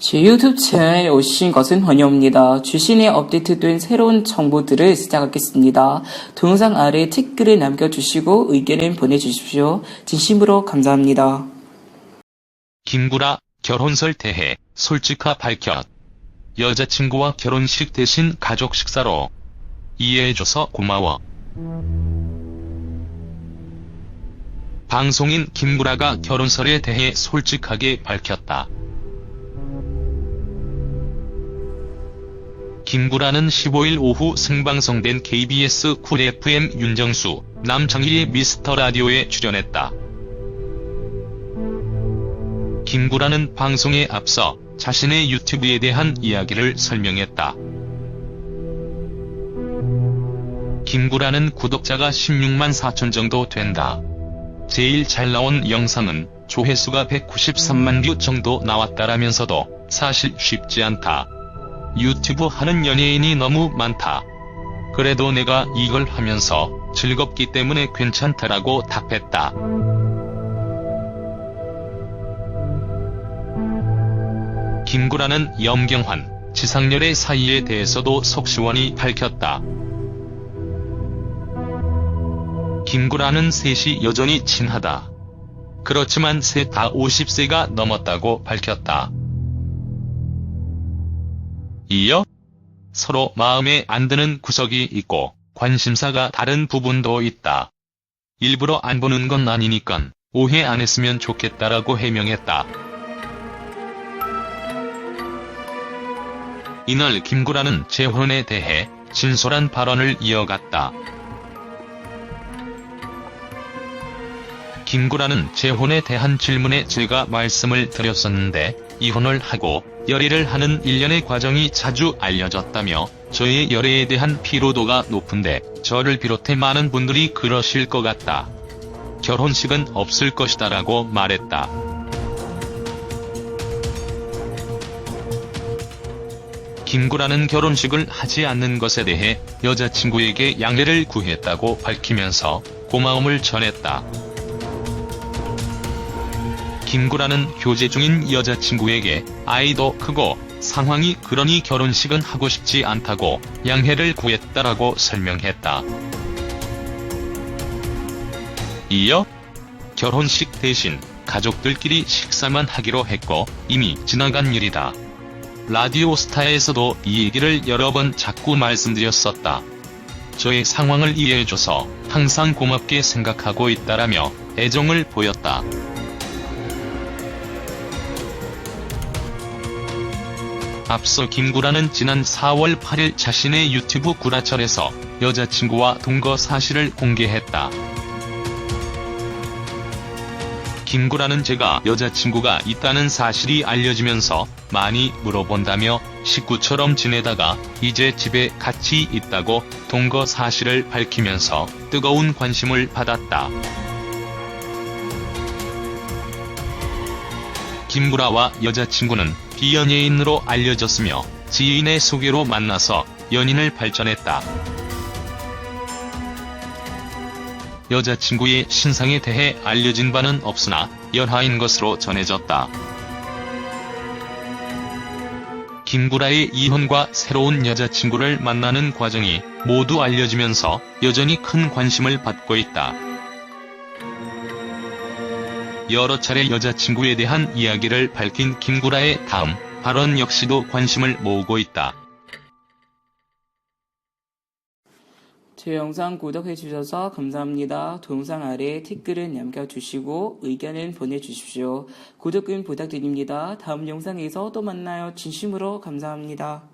제 유튜브 채널에 오신 것은 환영합니다. 주신에 업데이트된 새로운 정보들을 시작하겠습니다. 동영상 아래 댓글을 남겨주시고 의견을 보내주십시오. 진심으로 감사합니다. 김구라 결혼설 대해 솔직하 밝혔. 여자친구와 결혼식 대신 가족 식사로 이해해줘서 고마워. 방송인 김구라가 결혼설에 대해 솔직하게 밝혔다. 김구라는 15일 오후 생방송된 KBS 쿨 FM 윤정수, 남창희의 미스터 라디오에 출연했다. 김구라는 방송에 앞서 자신의 유튜브에 대한 이야기를 설명했다. 김구라는 구독자가 16만 4천 정도 된다. 제일 잘 나온 영상은 조회수가 193만 뷰 정도 나왔다라면서도 사실 쉽지 않다. 유튜브 하는 연예인이 너무 많다. 그래도 내가 이걸 하면서 즐겁기 때문에 괜찮다라고 답했다. 김구라는 염경환, 지상렬의 사이에 대해서도 속 시원히 밝혔다. 김구라는 셋이 여전히 친하다. 그렇지만 셋 다 50세가 넘었다고 밝혔다. 이어 서로 마음에 안 드는 구석이 있고 관심사가 다른 부분도 있다. 일부러 안 보는 건 아니니깐 오해 안 했으면 좋겠다라고 해명했다. 이날 김구라는 재혼에 대해 진솔한 발언을 이어갔다. 김구라는 재혼에 대한 질문에 제가 말씀을 드렸었는데 이혼을 하고 열애를 하는 일련의 과정이 자주 알려졌다며 저의 열애에 대한 피로도가 높은데 저를 비롯해 많은 분들이 그러실 것 같다. 결혼식은 없을 것이다 라고 말했다. 김구라는 결혼식을 하지 않는 것에 대해 여자친구에게 양해를 구했다고 밝히면서 고마움을 전했다. 김구라는 교제 중인 여자친구에게 아이도 크고 상황이 그러니 결혼식은 하고 싶지 않다고 양해를 구했다라고 설명했다. 이어 결혼식 대신 가족들끼리 식사만 하기로 했고 이미 지나간 일이다. 라디오 스타에서도 이 얘기를 여러 번 자꾸 말씀드렸었다. 저의 상황을 이해해줘서 항상 고맙게 생각하고 있다라며 애정을 보였다. 앞서 김구라는 지난 4월 8일 자신의 유튜브 구라철에서 여자친구와 동거 사실을 공개했다. 김구라는 제가 여자친구가 있다는 사실이 알려지면서 많이 물어본다며 식구처럼 지내다가 이제 집에 같이 있다고 동거 사실을 밝히면서 뜨거운 관심을 받았다. 김구라와 여자친구는 비연예인으로 알려졌으며 지인의 소개로 만나서 연인을 발전했다. 여자친구의 신상에 대해 알려진 바는 없으나 연하인 것으로 전해졌다. 김구라의 이혼과 새로운 여자친구를 만나는 과정이 모두 알려지면서 여전히 큰 관심을 받고 있다. 여러 차례 여자친구에 대한 이야기를 밝힌 김구라의 다음 발언 역시도 관심을 모으고 있다. 제 영상 구독해주셔서 감사합니다. 동영상 아래 댓글을 남겨주시고 의견을 보내주십시오. 구독은 부탁드립니다. 다음 영상에서 또 만나요. 진심으로 감사합니다.